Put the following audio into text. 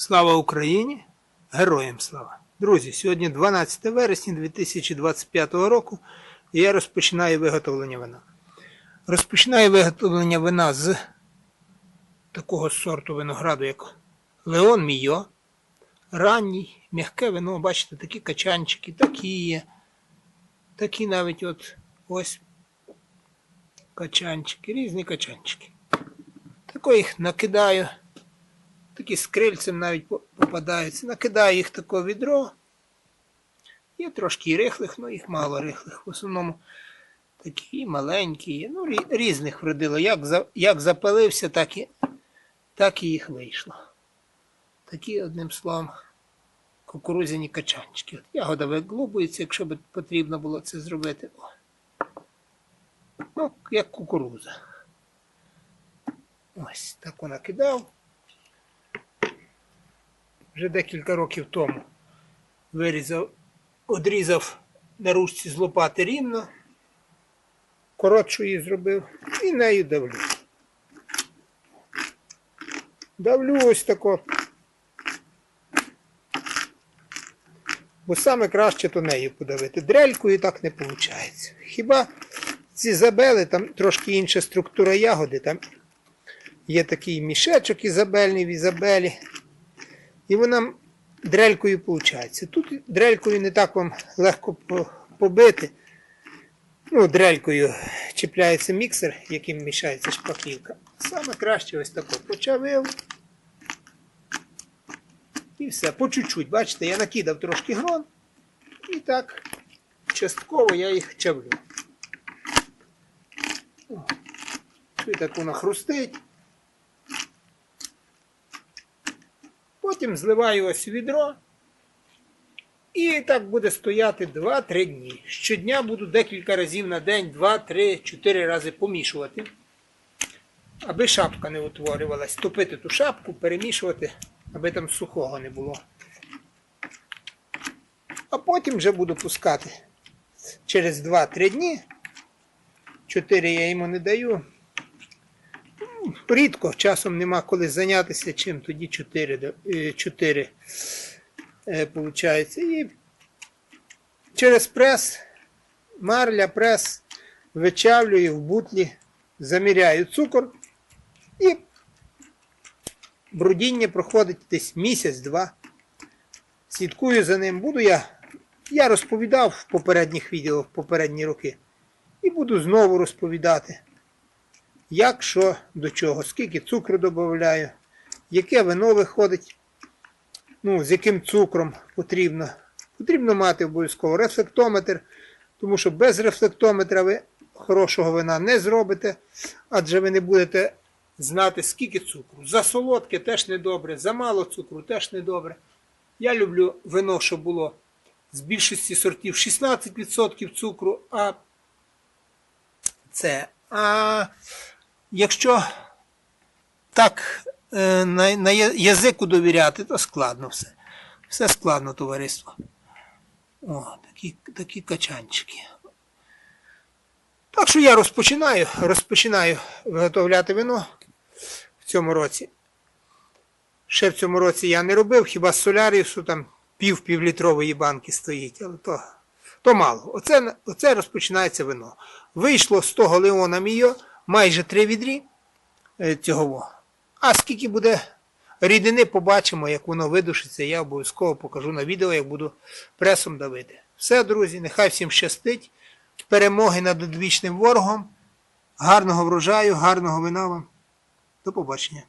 Слава Україні! Героям слава! Друзі, сьогодні 12 вересня 2025 року і я розпочинаю виготовлення вина. Розпочинаю виготовлення вина з такого сорту винограду, як Леон Мійо. Ранній, м'яке вино, бачите, такі качанчики, такі є. Такі навіть от ось качанчики, різні качанчики. Тако їх накидаю такі з крильцем навіть попадаються. Накидаю їх таке відро. Є трошки рихлих, але їх мало рихлих. В основному такі маленькі, ну різних вродило. Як, за, як запалився, так і, так і їх вийшло. Такі, одним словом, кукурудзяні качанчики. От ягода виглубується, якщо б потрібно було це зробити. О. Ну, як кукуруза. Ось так вона кидав вже декілька років тому вирізав, одрізав на ручці з лопати рівно, коротшу її зробив і нею давлю. Давлю ось тако. Бо саме краще то нею подавити. Дрелькою так не виходить. Хіба ці забели, там трошки інша структура ягоди, там є такий мішечок ізабельний в ізабелі. І вона дрелькою виходить. Тут дрелькою не так вам легко побити. Ну, дрелькою чіпляється міксер, яким мішається шпаклівка. Саме краще ось тако почавив. І все, по чуть-чуть. Бачите, я накидав трошки грон. І так, частково я їх чавлю. І так воно хрустить. Потім зливаю ось відро. І так буде стояти 2-3 дні. Щодня буду декілька разів на день, 2, 3, 4 рази помішувати. Аби шапка не утворювалась. Топити ту шапку, перемішувати, аби там сухого не було. А потім вже буду пускати через 2-3 дні. 4 я йому не даю. Рідко часом нема коли зайнятися чим, тоді 4, 4 виходить. І через прес, марля, прес вичавлюю в бутлі, заміряю цукор і брудіння проходить десь місяць-два. Слідкую за ним. Буду я. Я розповідав в попередніх відео, в попередні роки. І буду знову розповідати як що до чого, скільки цукру додаю, яке вино виходить, ну, з яким цукром потрібно. Потрібно мати обов'язково рефлектометр, тому що без рефлектометра ви хорошого вина не зробите, адже ви не будете знати, скільки цукру. За солодке теж недобре, за мало цукру теж недобре. Я люблю вино, щоб було з більшості сортів 16% цукру, а це. А якщо так е, на, на язику довіряти, то складно все. Все складно, товариство. О, такі, такі качанчики. Так що я розпочинаю, розпочинаю виготовляти вино в цьому році. Ще в цьому році я не робив, хіба з солярісу там пів півлітрової банки стоїть, але то, то мало. Оце, оце розпочинається вино. Вийшло з того Леона Мійо майже три відрі е, цього. А скільки буде рідини, побачимо, як воно видушиться. Я обов'язково покажу на відео, як буду пресом давити. Все, друзі, нехай всім щастить. Перемоги над одвічним ворогом. Гарного врожаю, гарного вина вам. До побачення.